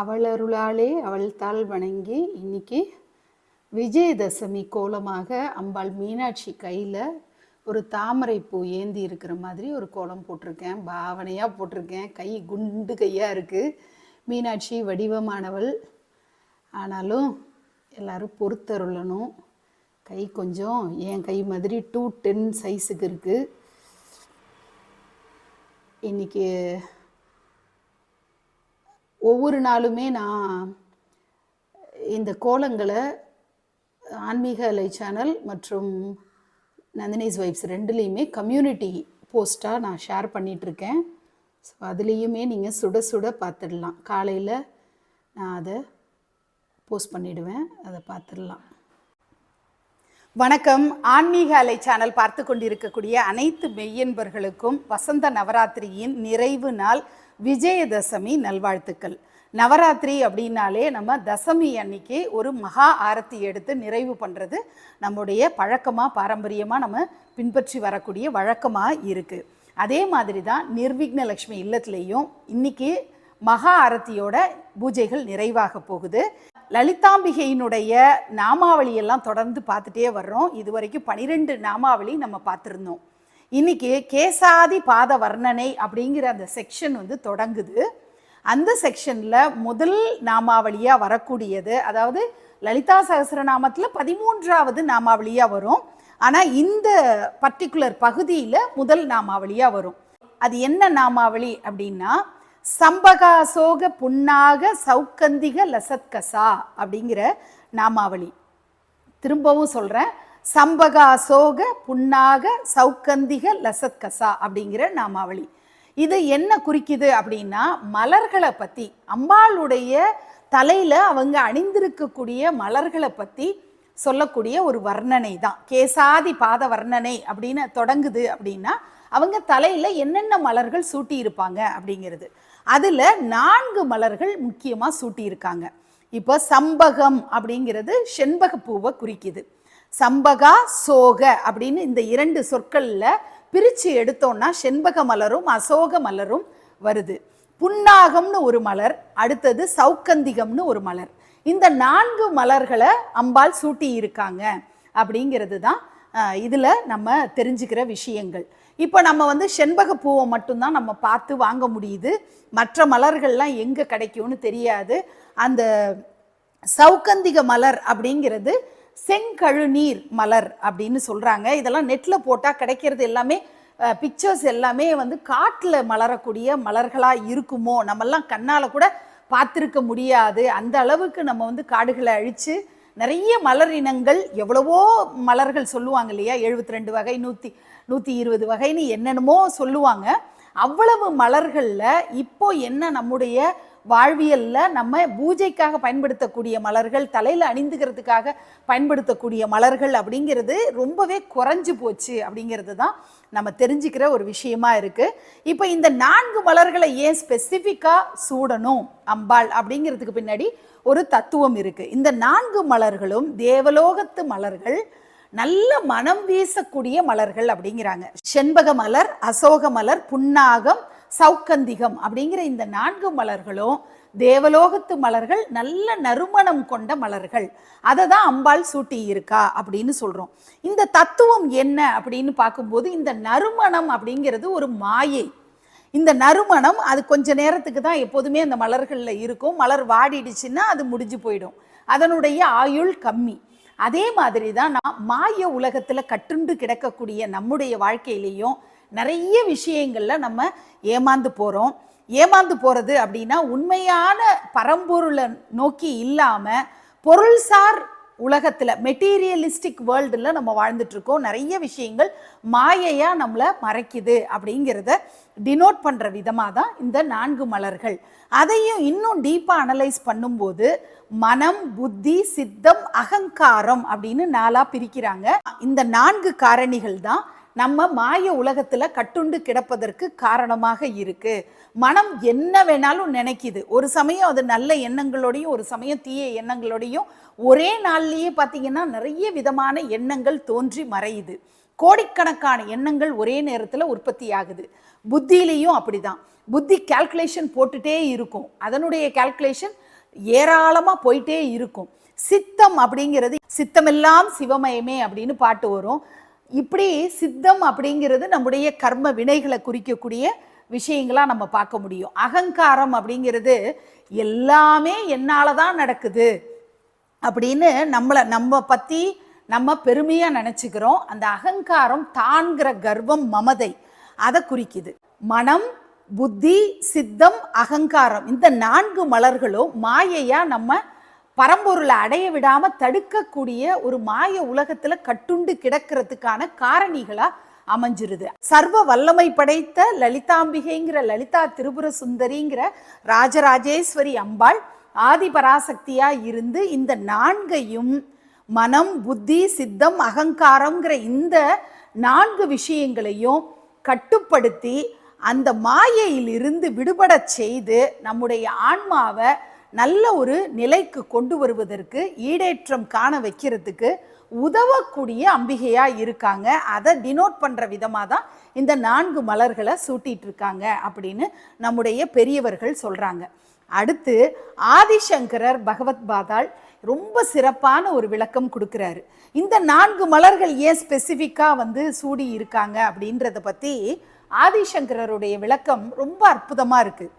அவள் அருளாலே அவள் தாள் வணங்கி இன்னைக்கு விஜயதசமி கோலமாக அம்பாள் மீனாட்சி கையில் ஒரு தாமரை பூ ஏந்தி இருக்கிற மாதிரி ஒரு கோலம் போட்டிருக்கேன். பாவனையாக போட்டிருக்கேன். கை குண்டு கையாக இருக்குது மீனாட்சி வடிவமானவள். ஆனாலும் எல்லோரும் பொறுத்தருளணும். கை கொஞ்சம் என் கை மாதிரி டூ டென் சைஸுக்கு இருக்குது இன்னைக்கு ஒவ்வொரு நாளுமே நான் இந்த கோலங்களை ஆன்மீக அலை சேனல் மற்றும் நந்தினிஸ் வைப்ஸ் ரெண்டுலேயுமே கம்யூனிட்டி போஸ்ட்டாக நான் ஷேர் பண்ணிகிட்ருக்கேன் ஸோ அதுலேயுமே நீங்கள் சுட சுட பார்த்துடலாம். காலையில் நான் அதை போஸ்ட் பண்ணிவிடுவேன் அதை பார்த்துடலாம். வணக்கம். ஆன்மீக அலை சேனல் பார்த்து கொண்டிருக்கக்கூடிய அனைத்து மெய்யன்பர்களுக்கும் வசந்த நவராத்திரியின் நிறைவு நாள் விஜயதசமி நல்வாழ்த்துக்கள். நவராத்திரி அப்படின்னாலே நம்ம தசமி அன்னைக்கு ஒரு மகா ஆரத்தி எடுத்து நிறைவு பண்ணுறது நம்முடைய பழக்கமாக பாரம்பரியமாக நம்ம பின்பற்றி வரக்கூடிய வழக்கமாக இருக்குது அதே மாதிரி தான் நிர்விக்ன லக்ஷ்மி இல்லத்துலேயும் இன்றைக்கி மகா ஆரத்தியோட பூஜைகள் நிறைவாக போகுது. லலிதாம்பிகையினுடைய நாமாவளியெல்லாம் தொடர்ந்து பார்த்துட்டே வர்றோம். இது வரைக்கும் பனிரெண்டு நாமாவளி நம்ம பார்த்துருந்தோம். இன்னைக்கு கேசாதி பாத வர்ணனை அப்படிங்கிற அந்த செக்ஷன் வந்து தொடங்குது. அந்த செக்ஷனில் முதல் நாமாவளியாக வரக்கூடியது அதாவது லலிதா சகசிரநாமத்தில் பதிமூன்றாவது நாமாவளியாக வரும். ஆனால் இந்த பர்டிகுலர் பகுதியில் முதல் நாமாவளியாக வரும். அது என்ன நாமாவளி அப்படின்னா சம்பகாசோக புன்னாக சௌக்கந்திக லசத்கசா அப்படிங்கிற நாமாவளி. திரும்பவும் சொல்கிறேன் சம்பகாசோக புன்னாக சௌக்கந்திக லசத்கசா அப்படிங்கிற நாமாவளி. இது என்ன குறிக்குது அப்படின்னா மலர்களை பற்றி அம்பாளுடைய தலையில் அவங்க அணிந்திருக்கக்கூடிய மலர்களை பற்றி சொல்லக்கூடிய ஒரு வர்ணனை தான். கேசாதி பாத வர்ணனை அப்படின்னு தொடங்குது அப்படின்னா அவங்க தலையில் என்னென்ன மலர்கள் சூட்டி இருப்பாங்க அப்படிங்கிறது. அதில் நான்கு மலர்கள் முக்கியமாக சூட்டியிருக்காங்க. இப்போ சம்பகம் அப்படிங்கிறது செண்பக பூவை குறிக்குது. சம்பகா சோக அப்படின்னு இந்த இரண்டு சொற்களில் பிரித்து எடுத்தோம்னா செண்பக மலரும் அசோக மலரும் வருது. புன்னாகம்னு ஒரு மலர் அடுத்தது சௌக்கந்திகம்னு ஒரு மலர். இந்த நான்கு மலர்களை அம்பாள் சூட்டி இருக்காங்க அப்படிங்கிறது தான் இதில் நம்ம தெரிஞ்சுக்கிற விஷயங்கள். இப்போ நம்ம வந்து செண்பக பூவை மட்டும்தான் நம்ம பார்த்து வாங்க முடியுது. மற்ற மலர்கள்லாம் எங்கே கிடைக்கும்னு தெரியாது. அந்த சௌக்கந்திக மலர் அப்படிங்கிறது செங்கழுநீர் மலர் அப்படின்னு சொல்கிறாங்க இதெல்லாம் நெட்டில் போட்டால் கிடைக்கிறது எல்லாமே பிக்சர்ஸ் எல்லாமே வந்து காட்டில் மலரக்கூடிய மலர்களாக இருக்குமோ? நம்மெல்லாம் கண்ணால் கூட பார்த்துருக்க முடியாது. அந்த அளவுக்கு நம்ம வந்து காடுகளை அழித்து நிறைய மலர் இனங்கள் எவ்வளவோ மலர்கள் சொல்லுவாங்க இல்லையா? எழுபத்தி ரெண்டு வகை நூற்றி நூற்றி இருபது வகைன்னு என்னென்னமோ சொல்லுவாங்க. அவ்வளவு மலர்களில் இப்போ என்ன நம்முடைய வாழ்வியலில் நம்ம பூஜைக்காக பயன்படுத்தக்கூடிய மலர்கள் தலையில் அணிந்துக்கிறதுக்காக பயன்படுத்தக்கூடிய மலர்கள் அப்படிங்கிறது ரொம்பவே குறைஞ்சு போச்சு அப்படிங்கிறது தான் நம்ம தெரிஞ்சுக்கிற ஒரு விஷயமா இருக்குது இப்போ இந்த நான்கு மலர்களை ஏன் ஸ்பெசிஃபிக்காக சூடணும் அம்பாள் அப்படிங்கிறதுக்கு பின்னாடி ஒரு தத்துவம் இருக்குது இந்த நான்கு மலர்களும் தேவலோகத்து மலர்கள் நல்ல மனம் வீசக்கூடிய மலர்கள் அப்படிங்கிறாங்க. செண்பக மலர் அசோக மலர் புன்னாகம் சௌக்கந்திகம் அப்படிங்கிற இந்த நான்கு மலர்களும் தேவலோகத்து மலர்கள் நல்ல நறுமணம் கொண்ட மலர்கள். அதை தான் அம்பாள் சூட்டி இருக்கா அப்படின்னு சொல்கிறோம் இந்த தத்துவம் என்ன அப்படின்னு பார்க்கும்போது இந்த நறுமணம் அப்படிங்கிறது ஒரு மாயை. இந்த நறுமணம் அது கொஞ்ச நேரத்துக்கு தான் எப்போதுமே அந்த மலர்களில் இருக்கும். மலர் வாடிடுச்சுன்னா அது முடிஞ்சு போயிடும். அதனுடைய ஆயுள் கம்மி. அதே மாதிரி தான் நான் மாய உலகத்தில் கட்டுண்டு கிடக்கக்கூடிய நம்முடைய வாழ்க்கையிலையும் நிறைய விஷயங்களில் நம்ம ஏமாந்து போகிறோம் ஏமாந்து போகிறது அப்படின்னா உண்மையான பரம்பொருளை நோக்கி இல்லாமல் பொருள்சார் உலகத்தில் மெட்டீரியலிஸ்டிக் வேர்ல்டில் நம்ம வாழ்ந்துட்டுருக்கோம் நிறைய விஷயங்கள் மாயையாக நம்மளை மறைக்குது அப்படிங்கிறத டினோட் பண்ணுற விதமாக தான் இந்த நான்கு மலர்கள். அதையும் இன்னும் டீப்பாக அனலைஸ் பண்ணும்போது மனம் புத்தி சித்தம் அகங்காரம் அப்படின்னு நாளாக பிரிக்கிறாங்க. இந்த நான்கு காரணிகள் தான் நம்ம மாய உலகத்தில் கட்டுண்டு கிடப்பதற்கு காரணமாக இருக்கு. மனம் என்ன வேணாலும் நினைக்கிது. ஒரு சமயம் அது நல்ல எண்ணங்களோடையும் ஒரு சமயம் தீய எண்ணங்களோடையும் ஒரே நாள்லேயே பார்த்தீங்கன்னா நிறைய விதமான எண்ணங்கள் தோன்றி மறையுது. கோடிக்கணக்கான எண்ணங்கள் ஒரே நேரத்தில் உற்பத்தி ஆகுது. புத்தியிலையும் அப்படிதான். புத்தி கால்குலேஷன் போட்டுட்டே இருக்கும். அதனுடைய கால்குலேஷன் ஏராளமாக போயிட்டே இருக்கும். சித்தம் அப்படிங்கிறது சித்தமெல்லாம் சிவமயமே அப்படின்னு பாட்டு வரும். இப்படி சித்தம் அப்படிங்கிறது நம்முடைய கர்ம வினைகளை குறிக்கக்கூடிய விஷயங்களாக நம்ம பார்க்க முடியும். அகங்காரம் அப்படிங்கிறது எல்லாமே என்னால் தான் நடக்குது அப்படின்னு நம்மளை நம்ம பற்றி நம்ம பெருமையாக நினச்சிக்கிறோம். அந்த அகங்காரம் தான்கிற கர்வம் மமதை. அதை குறிக்குது. மனம் புத்தி சித்தம் அகங்காரம் இந்த நான்கு மலர்களும் மாயையாக நம்ம பரம்பொருளை அடைய விடாம தடுக்கக்கூடிய ஒரு மாய உலகத்துல கட்டுண்டு கிடக்கிறதுக்கான காரணிகளா அமைஞ்சிருது. சர்வ வல்லமை படைத்த லலிதாம்பிகைங்கிற லலிதா திரிபுர சுந்தரிங்கிற ராஜராஜேஸ்வரி அம்பாள் ஆதிபராசக்தியா இருந்து இந்த நான்கையும் மனம் புத்தி சித்தம் அகங்காரங்கிற இந்த நான்கு விஷயங்களையும் கட்டுப்படுத்தி அந்த மாயையிலிருந்து விடுபட செய்து நம்முடைய ஆன்மாவை நல்ல ஒரு நிலைக்கு கொண்டு வருவதற்கு ஈடேற்றம் காண வைக்கிறதுக்கு உதவக்கூடிய அம்பிகையாக இருக்காங்க. அதை டினோட் பண்ணுற விதமாக தான் இந்த நான்கு மலர்களை சூட்டிகிட்டு இருக்காங்க அப்படின்னு நம்முடைய பெரியவர்கள் சொல்கிறாங்க அடுத்து ஆதிசங்கரர் பகவத் பாதாள் ரொம்ப சிறப்பான ஒரு விளக்கம் கொடுக்குறாரு. இந்த நான்கு மலர்கள் ஏன் ஸ்பெசிஃபிக்காக வந்து சூடி இருக்காங்க அப்படின்றத பற்றி ஆதிசங்கரருடைய விளக்கம் ரொம்ப அற்புதமாக இருக்குது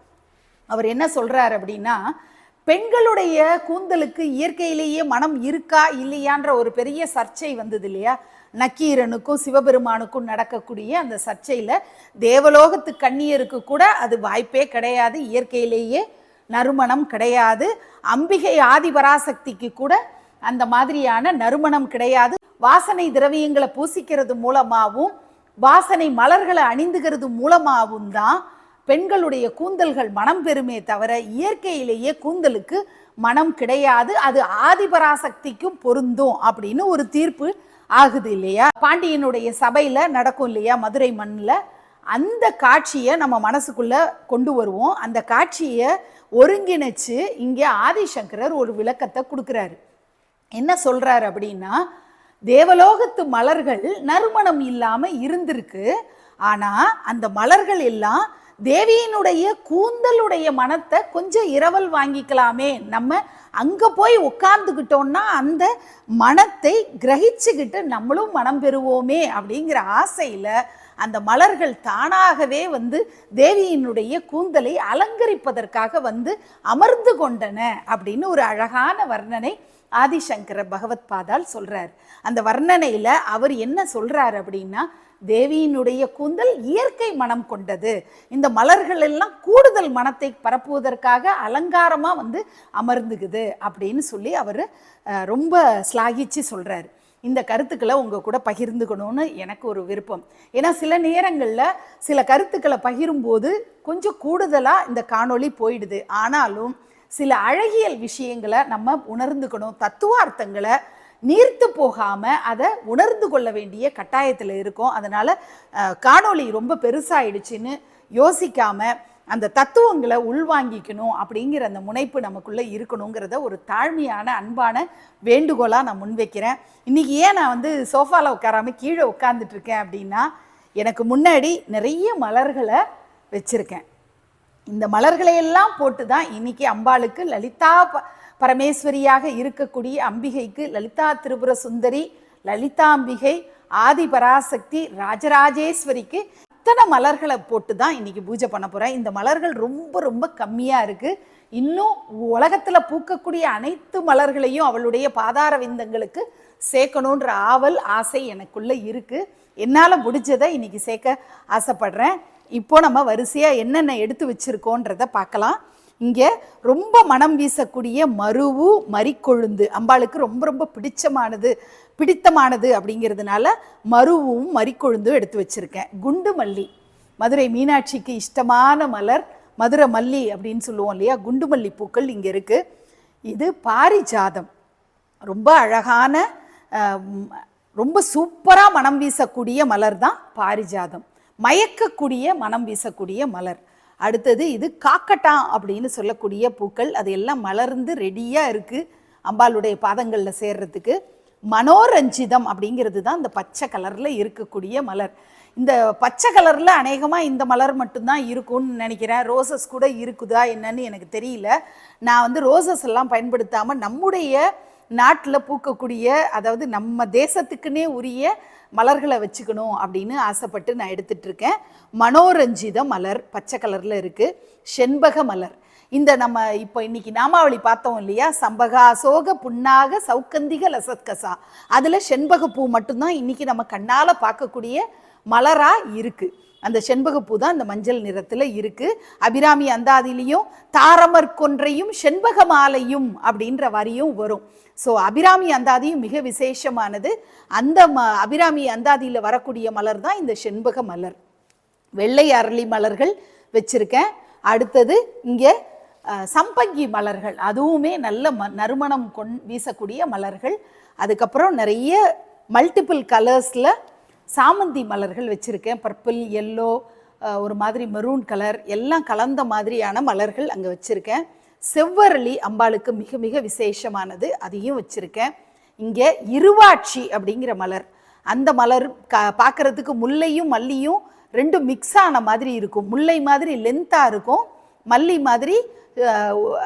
அவர் என்ன சொல்கிறார் அப்படின்னா பெண்களுடைய கூந்தலுக்கு இயற்கையிலேயே மனம் இருக்கா இல்லையான்ற ஒரு பெரிய சர்ச்சை வந்தது இல்லையா? நக்கீரனுக்கும் சிவபெருமானுக்கும் நடக்கக்கூடிய அந்த சர்ச்சையில் தேவலோகத்து கண்ணியருக்கு கூட அது வாய்ப்பே கிடையாது. இயற்கையிலேயே நறுமணம் கிடையாது. அம்பிகை ஆதிபராசக்திக்கு கூட அந்த மாதிரியான நறுமணம் கிடையாது. வாசனை திரவியங்களை பூசிக்கிறது மூலமாகவும் வாசனை மலர்களை அணிந்துகிறது மூலமாகவும் தான் பெண்களுடைய கூந்தல்கள் மனம் பெறுமே தவிர இயற்கையிலேயே கூந்தலுக்கு மனம் கிடையாது. அது ஆதிபராசக்திக்கும் பொருந்தும் அப்படின்னு ஒரு தீர்ப்பு ஆகுது இல்லையா? பாண்டியனுடைய சபையில் நடக்கும் இல்லையா? மதுரை மண்ணில் அந்த காட்சியை நம்ம மனசுக்குள்ளே கொண்டு வருவோம். அந்த காட்சியை ஒருங்கிணைச்சு இங்கே ஆதிசங்கரர் ஒரு விளக்கத்தை கொடுக்குறாரு. என்ன சொல்கிறார் அப்படின்னா தேவலோகத்து மலர்கள் நறுமணம் இல்லாமல் இருந்திருக்கு. ஆனால் அந்த மலர்கள் எல்லாம் தேவியினுடைய கூந்தலுடைய மனத்தை கொஞ்சம் இரவல் வாங்கிக்கலாமே. நம்ம அங்கே போய் உட்கார்ந்துக்கிட்டோம்னா அந்த மனத்தை கிரகிச்சுக்கிட்டு நம்மளும் மனம் பெறுவோமே அப்படிங்கிற ஆசையில் அந்த மலர்கள் தானாகவே வந்து தேவியினுடைய கூந்தலை அலங்கரிப்பதற்காக வந்து அமர்ந்து கொண்டன அப்படின்னு ஒரு அழகான வர்ணனை ஆதிசங்கர பகவத் பாதால் சொல்கிறார் அந்த வர்ணனையில் அவர் என்ன சொல்கிறார் அப்படின்னா தேவியினுடைய கூந்தல் இயற்கை மனம் கொண்டது. இந்த மலர்கள் எல்லாம் கூடுதல் மனத்தை பரப்புவதற்காக அலங்காரமாக வந்து அமர்ந்துக்குது அப்படின்னு சொல்லி அவர் ரொம்ப ஸ்லாகிச்சு சொல்கிறார் இந்த கருத்துக்களை உங்கள் கூட பகிர்ந்துக்கணும்னு எனக்கு ஒரு விருப்பம். ஏன்னா சில நேரங்களில் சில கருத்துக்களை பகிரும்போது கொஞ்சம் கூடுதலாக இந்த காணொளி போயிடுது. ஆனாலும் சில அழகியல் விஷயங்களை நம்ம உணர்ந்துக்கணும். தத்துவார்த்தங்களை நீர்த்து போகாமல் அதை உணர்ந்து கொள்ள வேண்டிய கட்டாயத்தில் இருக்கோம். அதனால் காணொளி ரொம்ப பெருசாகிடுச்சின்னு யோசிக்காமல் அந்த தத்துவங்களை உள்வாங்கிக்கணும் அப்படிங்கிற அந்த முனைப்பு நமக்குள்ளே இருக்கணுங்கிறத ஒரு தாழ்மையான அன்பான வேண்டுகோளாக நான் முன்வைக்கிறேன். இன்றைக்கி ஏன் நான் வந்து சோஃபாவில் உட்காராம கீழே உட்காந்துட்ருக்கேன் இருக்கேன் அப்படின்னா எனக்கு முன்னாடி நிறைய மலர்களை வச்சுருக்கேன். இந்த மலர்களை எல்லாம் போட்டு தான் இன்னைக்கு அம்பாளுக்கு லலிதா ப- பரமேஸ்வரியாக இருக்கக்கூடிய அம்பிகைக்கு லலிதா திரிபுர சுந்தரி லலிதாம்பிகை ஆதி பராசக்தி ராஜராஜேஸ்வரிக்கு இத்தனை மலர்களை போட்டு தான் இன்றைக்கி பூஜை பண்ண போகிறேன் இந்த மலர்கள் ரொம்ப ரொம்ப கம்மியாக இருக்குது இன்னும் உலகத்தில் பூக்கக்கூடிய அனைத்து மலர்களையும் அவளுடைய பாதார விந்தங்களுக்கு சேர்க்கணுன்ற ஆவல் ஆசை எனக்குள்ளே இருக்குது என்னால் முடிஞ்சதை இன்றைக்கி சேர்க்க ஆசைப்படுறேன். இப்போ நம்ம வரிசையாக என்னென்ன எடுத்து வச்சுருக்கோன்றதை பார்க்கலாம். இங்கே ரொம்ப மனம் வீசக்கூடிய மருவு மறிக்கொழுந்து. அம்பாளுக்கு ரொம்ப ரொம்ப பிடிச்சமானது பிடித்தமானது அப்படிங்கிறதுனால மருவும் மறிக்கொழுந்தும் எடுத்து வச்சிருக்கேன். குண்டு மல்லி. மதுரை மீனாட்சிக்கு இஷ்டமான மலர் மதுரை மல்லி அப்படின்னு சொல்லுவோம் இல்லையா? குண்டு மல்லி பூக்கள் இங்கே இருக்குது இது பாரிஜாதம். ரொம்ப அழகான ரொம்ப சூப்பராக மனம் வீசக்கூடிய மலர் தான் பாரிஜாதம். மயக்கக்கூடிய மனம் வீசக்கூடிய மலர். அடுத்தது இது காக்கட்டா அப்படின்னு சொல்லக்கூடிய பூக்கள். அது எல்லாம் மலர்ந்து ரெடியாக இருக்குது அம்பாளுடைய பாதங்களில் சேர்றதுக்கு. மனோரஞ்சிதம் அப்படிங்கிறது தான் இந்த பச்சை கலரில் இருக்கக்கூடிய மலர். இந்த பச்சை கலரில் அநேகமாக இந்த மலர் மட்டும்தான் இருக்கும்னு நினைக்கிறேன். ரோசஸ் கூட இருக்குதா என்னன்னு எனக்கு தெரியல. நான் வந்து ரோசஸ் எல்லாம் பயன்படுத்தாமல் நம்முடைய நாட்டில் பூக்கக்கூடிய அதாவது நம்ம தேசத்துக்குன்னே உரிய மலர்களை வச்சுக்கணும் அப்படின்னு ஆசைப்பட்டு நான் எடுத்துட்ருக்கேன். மனோரஞ்சித மலர் பச்சை கலரில் இருக்குது செண்பக மலர். இந்த நம்ம இப்போ இன்னைக்கு நாமாவளி பார்த்தோம் இல்லையா? சம்பகா புண்ணாக புன்னாக சௌக்கந்திக லசத்கசா. அதில் செண்பக பூ மட்டும்தான் இன்னைக்கு நம்ம கண்ணால் பார்க்கக்கூடிய மலராக இருக்குது அந்த செண்பகப்பூ தான் இந்த மஞ்சள் நிறத்தில் இருக்குது அபிராமி அந்தாதிலையும் தாரமர் கொன்றையும் செண்பக மாலையும் அப்படின்ற வரியும் வரும். ஸோ அபிராமி அந்தாதியும் மிக விசேஷமானது. அந்த ம அபிராமி அந்தாதியில் வரக்கூடிய மலர் தான் இந்த செண்பக மலர். வெள்ளை அரளி மலர்கள் வச்சுருக்கேன். அடுத்தது இங்கே சம்பங்கி மலர்கள். அதுவுமே நல்ல ம நறுமணம் கொண் வீசக்கூடிய மலர்கள். அதுக்கப்புறம் நிறைய மல்டிபிள் கலர்ஸில் சாமந்தி மலர்கள் வச்சுருக்கேன். பர்பிள் எல்லோ ஒரு மாதிரி மெரூன் கலர் எல்லாம் கலந்த மாதிரியான மலர்கள் அங்கே வச்சுருக்கேன். செவ்வரளி அம்பாளுக்கு மிக மிக விசேஷமானது. அதையும் வச்சுருக்கேன். இங்கே இருவாட்சி அப்படிங்கிற மலர். அந்த மலர் க பார்க்குறதுக்கு முல்லையும் மல்லியும் ரெண்டும் மிக்ஸ் ஆன மாதிரி இருக்கும். முல்லை மாதிரி லென்த்தாக இருக்கும். மல்லி மாதிரி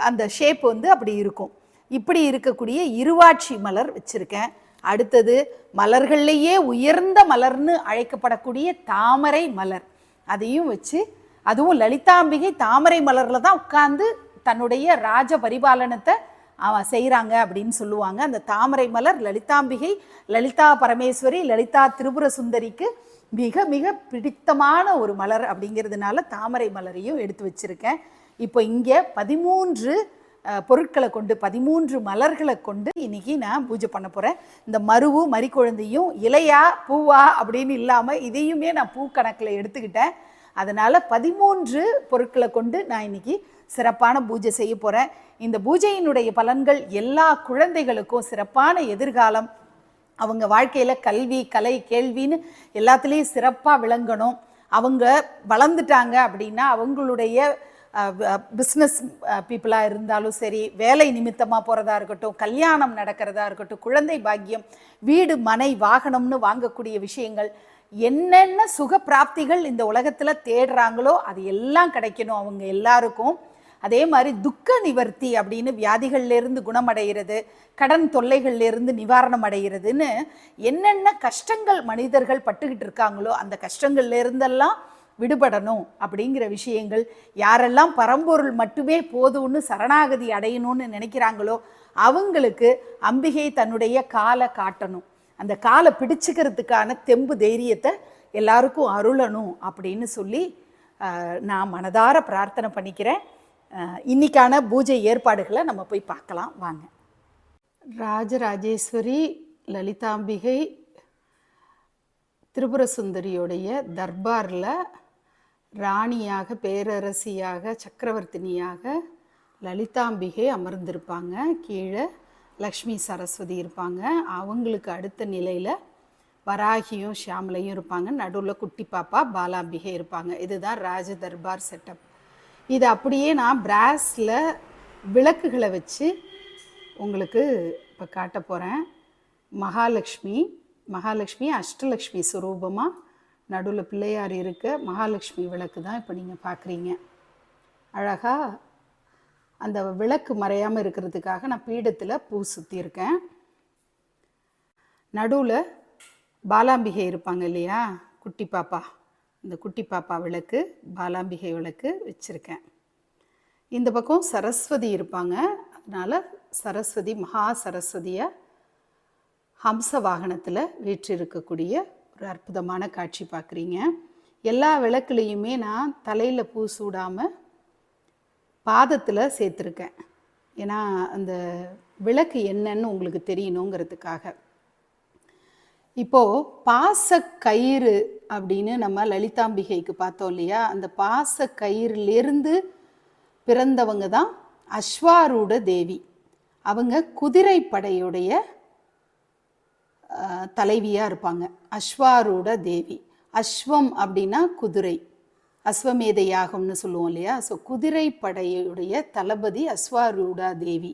அந்த ஷேப் வந்து அப்படி இருக்கும். இப்படி இருக்கக்கூடிய இருவாட்சி மலர் வச்சுருக்கேன். அடுத்தது மலர்கள்லேயே உயர்ந்த மலர்னு அழைக்கப்படக்கூடிய தாமரை மலர். அதையும் வச்சு அதுவும் லலிதாம்பிகை தாமரை மலரில் தான் உட்காந்து தன்னுடைய ராஜ பரிபாலனத்தை அவன் செய்கிறாங்க அப்படின்னு சொல்லுவாங்க. அந்த தாமரை மலர் லலிதாம்பிகை லலிதா பரமேஸ்வரி லலிதா திரிபுர சுந்தரிக்கு மிக மிக பிடித்தமான ஒரு மலர் அப்படிங்கிறதுனால தாமரை மலரையும் எடுத்து வச்சிருக்கேன். இப்போ இங்கே பதிமூன்று பொருட்களை கொண்டு பதிமூன்று மலர்களை கொண்டு இன்னைக்கு நான் பூஜை பண்ண போகிறேன் இந்த மருவு மறிக்குழந்தையும் இலையா பூவா அப்படின்னு இல்லாமல் இதையுமே நான் பூ கணக்கில் எடுத்துக்கிட்டேன். அதனால் பதிமூன்று பொருட்களை கொண்டு நான் இன்னைக்கு சிறப்பான பூஜை செய்ய போகிறேன் இந்த பூஜையினுடைய பலன்கள் எல்லா குழந்தைகளுக்கும் சிறப்பான எதிர்காலம். அவங்க வாழ்க்கையில் கல்வி கலை கேள்வின்னு எல்லாத்துலேயும் சிறப்பாக விளங்கணும். அவங்க வளர்ந்துட்டாங்க அப்படின்னா அவங்களுடைய பிஸ்னஸ் பீப்புளாக இருந்தாலும் சரி வேலை நிமித்தமாக போகிறதா இருக்கட்டும் கல்யாணம் நடக்கிறதா இருக்கட்டும் குழந்தை பாக்கியம் வீடு மனை வாகனம்னு வாங்கக்கூடிய விஷயங்கள் என்னென்ன சுக பிராப்திகள் இந்த உலகத்தில் தேடுறாங்களோ அது எல்லாம் கிடைக்கணும் அவங்க எல்லாருக்கும். அதே மாதிரி துக்க நிவர்த்தி அப்படின்னு வியாதிகள்லேருந்து குணமடைகிறது கடன் தொல்லைகள்லேருந்து நிவாரணம் அடைகிறதுன்னு என்னென்ன கஷ்டங்கள் மனிதர்கள் பட்டுக்கிட்டு இருக்காங்களோ அந்த கஷ்டங்கள்லேருந்தெல்லாம் விடுபடணும் அப்படிங்கிற விஷயங்கள் யாரெல்லாம் பரம்பொருள் மட்டுமே போதும்னு சரணாகதி அடையணும்னு நினைக்கிறாங்களோ அவங்களுக்கு அம்பிகை தன்னுடைய காலை காட்டணும். அந்த காலை பிடிச்சிக்கிறதுக்கான தெம்பு தைரியத்தை எல்லாருக்கும் அருளணும் அப்படின்னு சொல்லி நான் மனதார பிரார்த்தனை பண்ணிக்கிறேன். இன்னைக்கான பூஜை ஏற்பாடுகளை நம்ம போய் பார்க்கலாம் வாங்க. ராஜராஜேஸ்வரி லலிதாம்பிகை திரிபுர சுந்தரியுடைய தர்பாரில் ராணியாக பேரரசியாக சக்கரவர்த்தினியாக லலிதாம்பிகை அமர்ந்திருப்பாங்க. கீழே லக்ஷ்மி சரஸ்வதி இருப்பாங்க. அவங்களுக்கு அடுத்த நிலையில் வராகியும் ஷியாமலையும் இருப்பாங்க. நடுவில் குட்டி பாப்பா பாலாம்பிகை இருப்பாங்க. இதுதான் ராஜ தர்பார் செட்டப் இது அப்படியே நான் பிராஸில் விளக்குகளை வச்சு உங்களுக்கு இப்போ காட்ட போகிறேன் மகாலட்சுமி மகாலட்சுமி அஷ்டலக்ஷ்மி சுரூபமாக நடுவில் பிள்ளையார் இருக்க மகாலட்சுமி விளக்கு தான் இப்போ நீங்கள் பார்க்குறீங்க அழகாக அந்த விளக்கு மறையாமல் இருக்கிறதுக்காக நான் பீடத்தில் பூ சுற்றியிருக்கேன் நடுவில் பாலாம்பிகை இருப்பாங்க இல்லையா? குட்டி பாப்பா. இந்த குட்டி பாப்பா விளக்கு பாலாம்பிகை விளக்கு வச்சுருக்கேன். இந்த பக்கம் சரஸ்வதி இருப்பாங்க. அதனால் சரஸ்வதி மகா சரஸ்வதியை ஹம்ச வாகனத்தில் வீற்றிருக்கக்கூடிய ஒரு அற்புதமான காட்சி பார்க்குறீங்க எல்லா விளக்குலேயுமே நான் தலையில் பூ சூடாமல் பாதத்தில் சேர்த்துருக்கேன். ஏன்னா அந்த விளக்கு என்னன்னு உங்களுக்கு தெரியணுங்கிறதுக்காக. இப்போது பாச கயிறு அப்படின்னு நம்ம லலிதாம்பிகைக்கு பார்த்தோம் இல்லையா? அந்த பாச கயிறுலேருந்து பிறந்தவங்க தான் அஸ்வாரூட தேவி. அவங்க குதிரைப்படையுடைய தலைவியாக இருப்பாங்க. அஸ்வாரூட தேவி. அஸ்வம் அப்படின்னா குதிரை. அஸ்வமேத யாகம்னு சொல்லுவோம் இல்லையா? ஸோ குதிரை படையுடைய தளபதி அஸ்வாரூடா தேவி.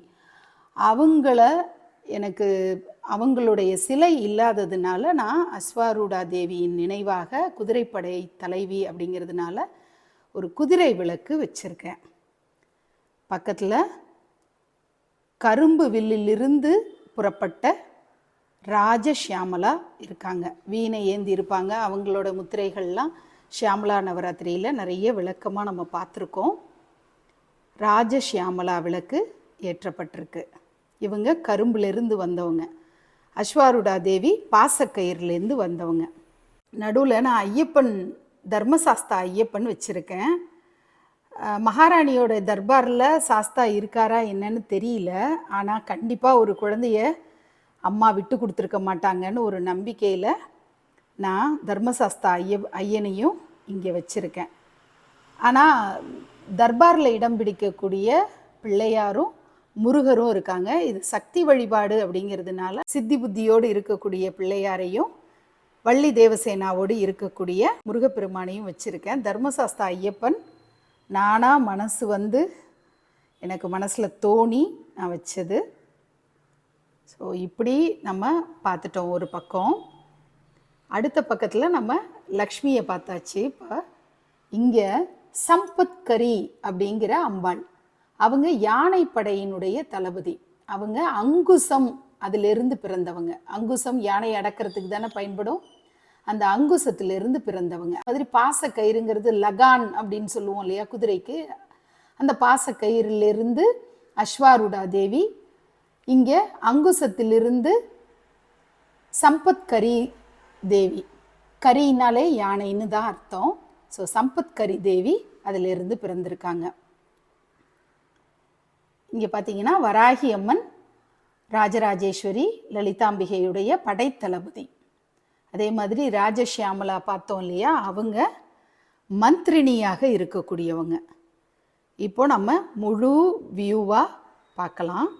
அவங்கள எனக்கு அவங்களுடைய சிலை இல்லாததுனால நான் அஸ்வாரூடா தேவியின் நினைவாக குதிரைப்படை தலைவி அப்படிங்கிறதுனால ஒரு குதிரை விளக்கு வச்சுருக்கேன். பக்கத்தில் கரும்பு வில்லிலிருந்து புறப்பட்ட ராஜஷியாமலா இருக்காங்க. வீணை ஏந்தி இருப்பாங்க. அவங்களோட முத்திரைகள்லாம் ஷியாமலா நவராத்திரியில் நிறைய விளக்கமாக நம்ம பார்த்துருக்கோம். ராஜஷியாமலா விளக்கு ஏற்றப்பட்டிருக்கு. இவங்க கரும்புலேருந்து வந்தவங்க. அஸ்வாருடா தேவி பாசக்கயிறுலேருந்து வந்தவங்க. நடுவில் நான் ஐயப்பன் தர்மசாஸ்தா ஐயப்பன் வச்சுருக்கேன். மகாராணியோட தர்பாரில் சாஸ்தா இருக்காரா என்னன்னு தெரியல. ஆனால் கண்டிப்பாக ஒரு குழந்தைய அம்மா விட்டு கொடுத்துருக்க மாட்டாங்கன்னு ஒரு நம்பிக்கையில் நான் தர்மசாஸ்தா ஐய ஐயனையும் இங்கே வச்சுருக்கேன். ஆனால் தர்பாரில் இடம் பிடிக்கக்கூடிய பிள்ளையாரும் முருகரும் இருக்காங்க. இது சக்தி வழிபாடு அப்படிங்கிறதுனால சித்தி புத்தியோடு இருக்கக்கூடிய பிள்ளையாரையும் வள்ளி தேவசேனாவோடு இருக்கக்கூடிய முருகப்பெருமானையும் வச்சுருக்கேன். தர்மசாஸ்தா ஐயப்பன் நானாக மனசு வந்து எனக்கு மனசில் தோணி நான் வச்சது. ஸோ இப்படி நம்ம பார்த்துட்டோம் ஒரு பக்கம். அடுத்த பக்கத்தில் நம்ம லக்ஷ்மியை பார்த்தாச்சு. இப்போ இங்கே சம்பத்கரி அப்படிங்கிற அம்பாள். அவங்க யானைப்படையினுடைய தளபதி. அவங்க அங்குசம் அதிலிருந்து பிறந்தவங்க. அங்குசம் யானை அடக்கிறதுக்கு தானே பயன்படும்? அந்த அங்குசத்திலிருந்து பிறந்தவங்க. மாதிரி பாச கயிறுங்கிறது லகான் அப்படின்னு சொல்லுவோம் இல்லையா குதிரைக்கு? அந்த பாச கயிறிலிருந்து அஸ்வாருடா தேவி இங்கே அங்குசத்திலிருந்து சம்பத்கரி தேவி. கரினாலே யானைன்னு தான் அர்த்தம். ஸோ சம்பத்கரி தேவி அதிலிருந்து பிறந்திருக்காங்க. இங்கே பார்த்தீங்கன்னா வராகி அம்மன் ராஜராஜேஸ்வரி லலிதாம்பிகையுடைய படைத்தளபதி. அதே மாதிரி ராஜஷியாமலா பார்த்தோம் இல்லையா? அவங்க மந்திரினியாக இருக்கக்கூடியவங்க. இப்போ நம்ம முழு வியூவாக பார்க்கலாம்.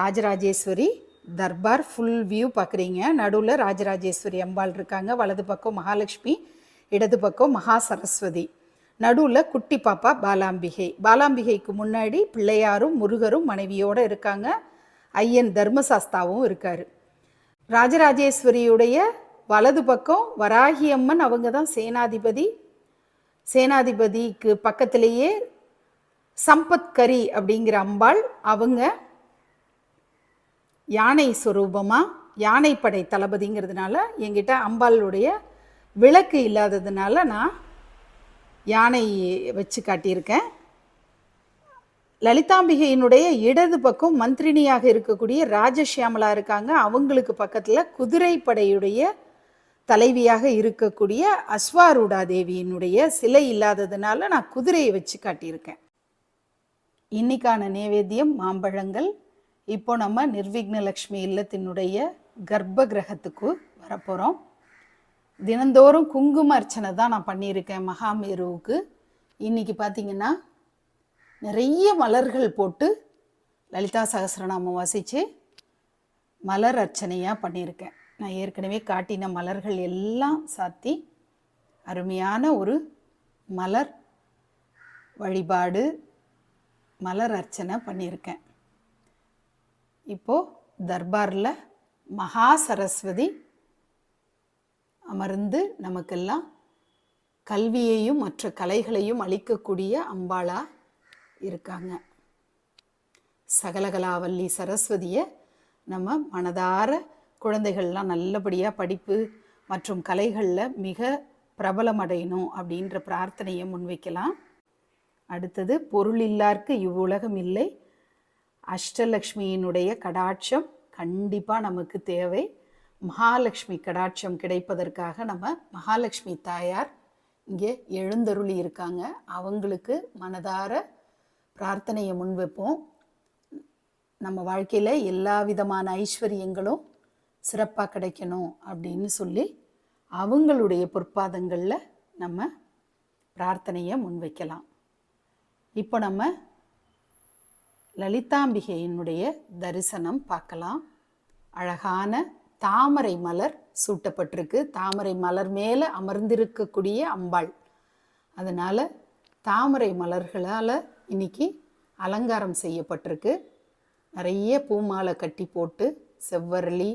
ராஜராஜேஸ்வரி தர்பார் ஃபுல் வியூ பார்க்குறீங்க நடுவில் ராஜராஜேஸ்வரி அம்பாள் இருக்காங்க. வலது பக்கம் மகாலட்சுமி இடது பக்கம் மகா சரஸ்வதி. நடுவில் குட்டி பாப்பா பாலாம்பிகை. பாலாம்பிகைக்கு முன்னாடி பிள்ளையாரும் முருகரும் மனைவியோடு இருக்காங்க. ஐயன் தர்மசாஸ்தாவும் இருக்கார். ராஜராஜேஸ்வரியுடைய வலது பக்கம் வராகி அம்மன் அவங்க தான் சேனாதிபதி. சேனாதிபதிக்கு பக்கத்திலேயே சம்பத்கரி அப்படிங்கிற அம்பாள். அவங்க யானை சுரூபமாக யானைப்படை தளபதிங்கிறதுனால எங்கிட்ட அம்பாளுடைய விளக்கு இல்லாததுனால நான் யானை வச்சு காட்டியிருக்கேன். லலிதாம்பிகையினுடைய இடது பக்கம் மந்திரினியாக இருக்கக்கூடிய ராஜஷியாமலா இருக்காங்க. அவங்களுக்கு பக்கத்தில் குதிரைப்படையுடைய தலைவியாக இருக்கக்கூடிய அஸ்வாரூடா தேவியினுடைய சிலை இல்லாததுனால நான் குதிரையை வச்சு காட்டியிருக்கேன். இன்னைக்கான நேவேத்தியம் மாம்பழங்கள். இப்போ நம்ம நிர்விக்னலக்ஷ்மி இல்லத்தினுடைய கர்ப்ப கிரகத்துக்கு வரப்போகிறோம் தினந்தோறும் குங்கும அர்ச்சனை தான் நான் பண்ணியிருக்கேன் மகாமேருவுக்கு. இன்னைக்கு பார்த்தீங்கன்னா நிறைய மலர்கள் போட்டு லலிதா சகஸ்ரநாமம் வாசித்து மலர் அர்ச்சனையாக பண்ணியிருக்கேன். நான் ஏற்கனவே காட்டின மலர்கள் எல்லாம் சாத்தி அருமையான ஒரு மலர் வழிபாடு மலர் அர்ச்சனை பண்ணியிருக்கேன். இப்போது தர்பாரில் மகா சரஸ்வதி அமர்ந்து நமக்கெல்லாம் கல்வியையும் மற்ற கலைகளையும் அளிக்கக்கூடிய அம்பாளா இருக்காங்க. சகலகலாவல்லி சரஸ்வதியை நம்ம மனதார குழந்தைகள்லாம் நல்லபடியாக படிப்பு மற்றும் கலைகளில் மிக பிரபலமடையணும் அப்படின்ற பிரார்த்தனையை முன்வைக்கலாம். அடுத்தது பொருள் இல்லார்க்கு இவ்வுலகம் இல்லை. அஷ்டலக்ஷ்மியினுடைய கடாட்சம் கண்டிப்பாக நமக்கு தேவை. மகாலட்சுமி கடாட்சம் கிடைப்பதற்காக நம்ம மகாலட்சுமி தாயார் இங்கே எழுந்தருளி இருக்காங்க. அவங்களுக்கு மனதார பிரார்த்தனையை முன்வைப்போம் நம்ம வாழ்க்கையில் எல்லா விதமான ஐஸ்வர்யங்களும் சிறப்பாக கிடைக்கணும் அப்படின்னு சொல்லி அவங்களுடைய பொற்பாதங்களில் நம்ம பிரார்த்தனையை முன்வைக்கலாம் இப்போ நம்ம லலிதாம்பிகையினுடைய தரிசனம் பார்க்கலாம். அழகான தாமரை மலர் சூட்டப்பட்டிருக்கு. தாமரை மலர் மேலே அமர்ந்திருக்கக்கூடிய அம்பாள். அதனால் தாமரை மலர்களால் இன்னைக்கு அலங்காரம் செய்யப்பட்டிருக்கு. நிறைய பூமாலை கட்டி போட்டு செவ்வரளி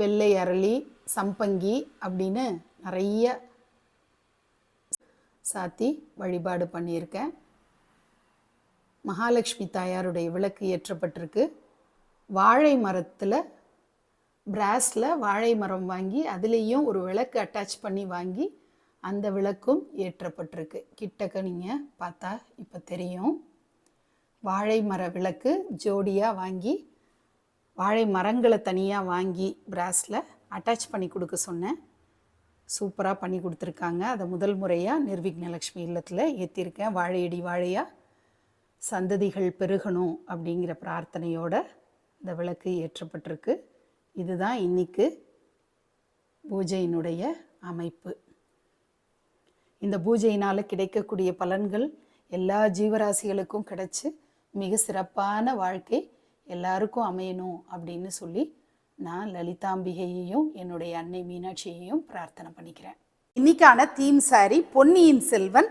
வெள்ளை அரளி சம்பங்கி அப்படின்னு நிறைய சாத்தி வழிபாடு பண்ணியிருக்கேன். மகாலட்சுமி தாயாருடைய விளக்கு ஏற்றப்பட்டிருக்கு. வாழை மரத்தில் பிராஸில் வாழை மரம் வாங்கி அதுலேயும் ஒரு விளக்கு அட்டாச் பண்ணி வாங்கி அந்த விளக்கும் ஏற்றப்பட்டிருக்கு. கிட்டக்க நீங்கள் பார்த்தா இப்போ தெரியும். வாழை மர விளக்கு ஜோடியாக வாங்கி வாழை மரங்களை தனியாக வாங்கி பிராஸில் அட்டாச் பண்ணி கொடுக்க சொன்னேன். சூப்பராக பண்ணி கொடுத்துருக்காங்க. அதை முதல் முறையாக நிர்விக்னலக்ஷ்மி இல்லத்தில் ஏற்றிருக்கேன் வாழையடி வாழையாக சந்ததிகள் பெருகணும் அப்படிங்கிற பிரார்த்தனையோட இந்த விளக்கு ஏற்றப்பட்டிருக்கு. இதுதான் இன்னைக்கு பூஜையினுடைய அமைப்பு. இந்த பூஜையினால் கிடைக்கக்கூடிய பலன்கள் எல்லா ஜீவராசிகளுக்கும் கிடைச்சி மிக சிறப்பான வாழ்க்கை எல்லாருக்கும் அமையணும் அப்படின்னு சொல்லி நான் லலிதாம்பிகையையும் என்னுடைய அன்னை மீனாட்சியையும் பிரார்த்தனை பண்ணிக்கிறேன். இன்னைக்கான theme sari Ponniyin Selvan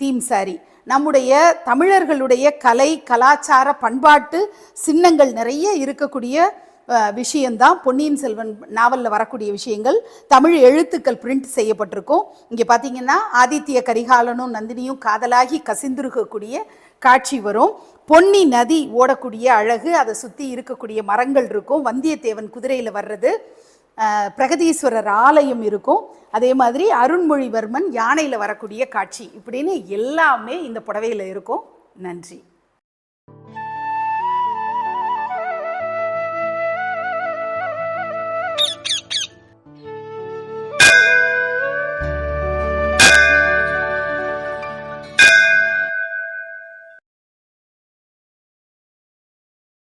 theme sari நம்முடைய தமிழர்களுடைய கலை கலாச்சார பண்பாட்டு சின்னங்கள் நிறைய இருக்கக்கூடிய விஷயந்தான் பொன்னியின் செல்வன் நாவலில் வரக்கூடிய விஷயங்கள். தமிழ் எழுத்துக்கள் பிரிண்ட் செய்யப்பட்டிருக்கும். இங்கே பார்த்தீங்கன்னா ஆதித்ய கரிகாலனும் நந்தினியும் காதலாகி கசிந்துருக்கக்கூடிய காட்சி வரும். பொன்னி நதி ஓடக்கூடிய அழகு அதை சுற்றி இருக்கக்கூடிய மரங்கள் இருக்கும். வந்தியத்தேவன் குதிரையில் வர்றது. பிரகதீஸ்வரர் ஆலயம் இருக்கும். அதே மாதிரி அருண்மொழிவர்மன் யானையில் வரக்கூடிய காட்சி. இப்படின்னு எல்லாமே இந்த புடவையில் இருக்கும். நன்றி.